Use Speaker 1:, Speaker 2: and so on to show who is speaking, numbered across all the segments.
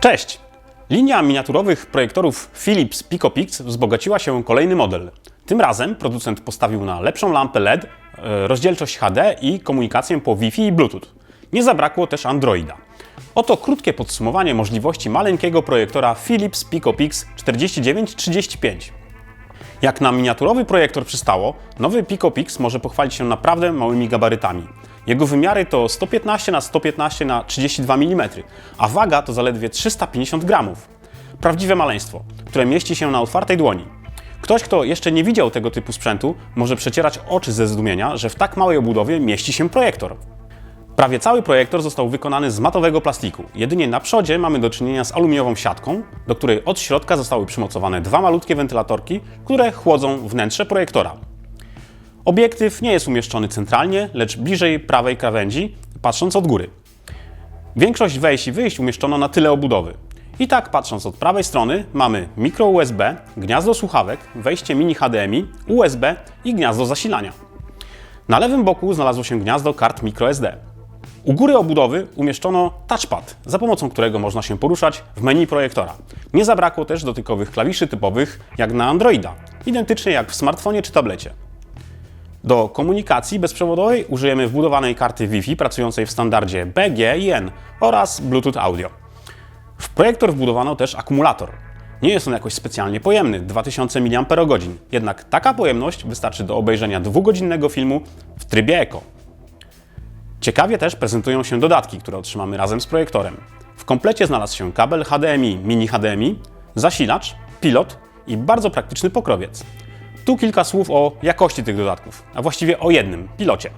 Speaker 1: Cześć! Linia miniaturowych projektorów Philips PicoPix wzbogaciła się kolejny model. Tym razem producent postawił na lepszą lampę LED, e, rozdzielczość HD i komunikację po Wi-Fi i Bluetooth. Nie zabrakło też Androida. Oto krótkie podsumowanie możliwości maleńkiego projektora Philips PicoPix 4935. Jak na miniaturowy projektor przystało, nowy PicoPix może pochwalić się naprawdę małymi gabarytami. Jego wymiary to 115 na 115 na 32 mm, a waga to zaledwie 350 gramów. Prawdziwe maleństwo, które mieści się na otwartej dłoni. Ktoś, kto jeszcze nie widział tego typu sprzętu, może przecierać oczy ze zdumienia, że w tak małej obudowie mieści się projektor. Prawie cały projektor został wykonany z matowego plastiku. Jedynie na przodzie mamy do czynienia z aluminiową siatką, do której od środka zostały przymocowane dwa malutkie wentylatorki, które chłodzą wnętrze projektora. Obiektyw nie jest umieszczony centralnie, lecz bliżej prawej krawędzi, patrząc od góry. Większość wejść i wyjść umieszczono na tyle obudowy. I tak patrząc od prawej strony mamy mikro USB, gniazdo słuchawek, wejście mini HDMI, USB i gniazdo zasilania. Na lewym boku znalazło się gniazdo kart microSD. U góry obudowy umieszczono touchpad, za pomocą którego można się poruszać w menu projektora. Nie zabrakło też dotykowych klawiszy typowych jak na Androida, identycznie jak w smartfonie czy tablecie. Do komunikacji bezprzewodowej użyjemy wbudowanej karty Wi-Fi pracującej w standardzie BG i N oraz Bluetooth Audio. W projektor wbudowano też akumulator. Nie jest on jakoś specjalnie pojemny 2000 mAh, jednak taka pojemność wystarczy do obejrzenia dwugodzinnego filmu w trybie Eco. Ciekawie też prezentują się dodatki, które otrzymamy razem z projektorem. W komplecie znalazł się kabel HDMI, mini HDMI, zasilacz, pilot i bardzo praktyczny pokrowiec. Tu kilka słów o jakości tych dodatków, a właściwie o jednym pilocie.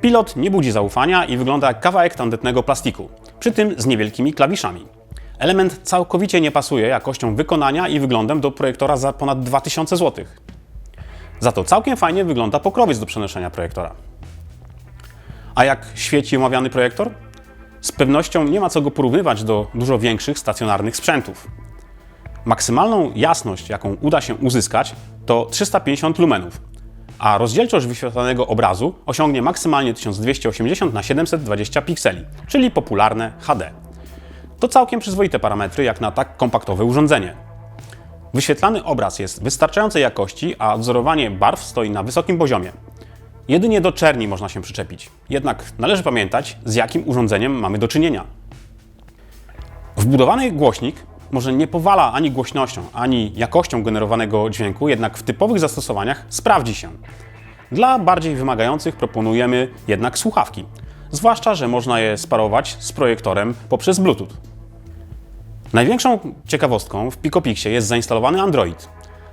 Speaker 1: Pilot nie budzi zaufania i wygląda jak kawałek tandetnego plastiku, przy tym z niewielkimi klawiszami. Element całkowicie nie pasuje jakością wykonania i wyglądem do projektora za ponad 2000 zł. Za to całkiem fajnie wygląda pokrowiec do przenoszenia projektora. A jak świeci omawiany projektor? Z pewnością nie ma co go porównywać do dużo większych stacjonarnych sprzętów. Maksymalną jasność, jaką uda się uzyskać, to 350 lumenów, a rozdzielczość wyświetlanego obrazu osiągnie maksymalnie 1280 na 720 pikseli, czyli popularne HD. To całkiem przyzwoite parametry jak na tak kompaktowe urządzenie. Wyświetlany obraz jest wystarczającej jakości, a odzorowanie barw stoi na wysokim poziomie. Jedynie do czerni można się przyczepić. Jednak należy pamiętać, z jakim urządzeniem mamy do czynienia. Wbudowany głośnik może nie powala ani głośnością, ani jakością generowanego dźwięku, jednak w typowych zastosowaniach sprawdzi się. Dla bardziej wymagających proponujemy jednak słuchawki, zwłaszcza, że można je sparować z projektorem poprzez Bluetooth. Największą ciekawostką w PicoPixie jest zainstalowany Android.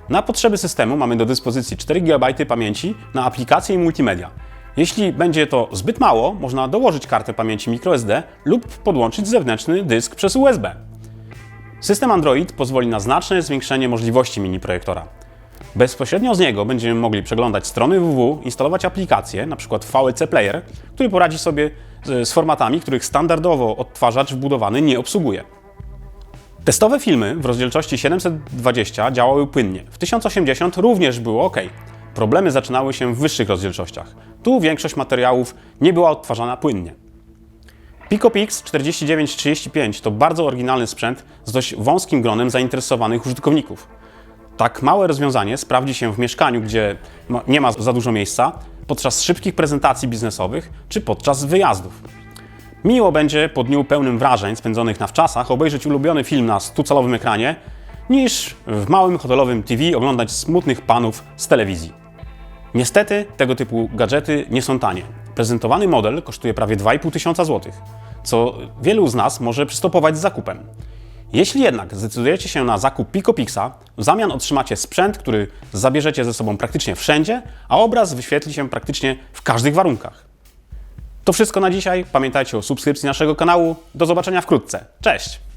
Speaker 1: Na potrzeby systemu mamy do dyspozycji 4 GB pamięci na aplikacje i multimedia. Jeśli będzie to zbyt mało, można dołożyć kartę pamięci microSD lub podłączyć zewnętrzny dysk przez USB. System Android pozwoli na znaczne zwiększenie możliwości mini projektora. Bezpośrednio z niego będziemy mogli przeglądać strony www, instalować aplikacje, np. VLC Player, który poradzi sobie z, z formatami, których standardowo odtwarzacz wbudowany nie obsługuje. Testowe filmy w rozdzielczości 720 działały płynnie. W 1080 również było ok. Problemy zaczynały się w wyższych rozdzielczościach. Tu większość materiałów nie była odtwarzana płynnie. PicoPix 4935 to bardzo oryginalny sprzęt z dość wąskim gronem zainteresowanych użytkowników. Tak małe rozwiązanie sprawdzi się w mieszkaniu, gdzie nie ma za dużo miejsca, podczas szybkich prezentacji biznesowych czy podczas wyjazdów. Miło będzie po dniu pełnym wrażeń spędzonych na wczasach obejrzeć ulubiony film na 100-calowym ekranie, niż w małym hotelowym TV oglądać smutnych panów z telewizji. Niestety tego typu gadżety nie są tanie. Prezentowany model kosztuje prawie 2,5 tysiąca złotych, co wielu z nas może przystopować z zakupem. Jeśli jednak zdecydujecie się na zakup PicoPixa, w zamian otrzymacie sprzęt, który zabierzecie ze sobą praktycznie wszędzie, a obraz wyświetli się praktycznie w każdych warunkach. To wszystko na dzisiaj. Pamiętajcie o subskrypcji naszego kanału. Do zobaczenia wkrótce. Cześć!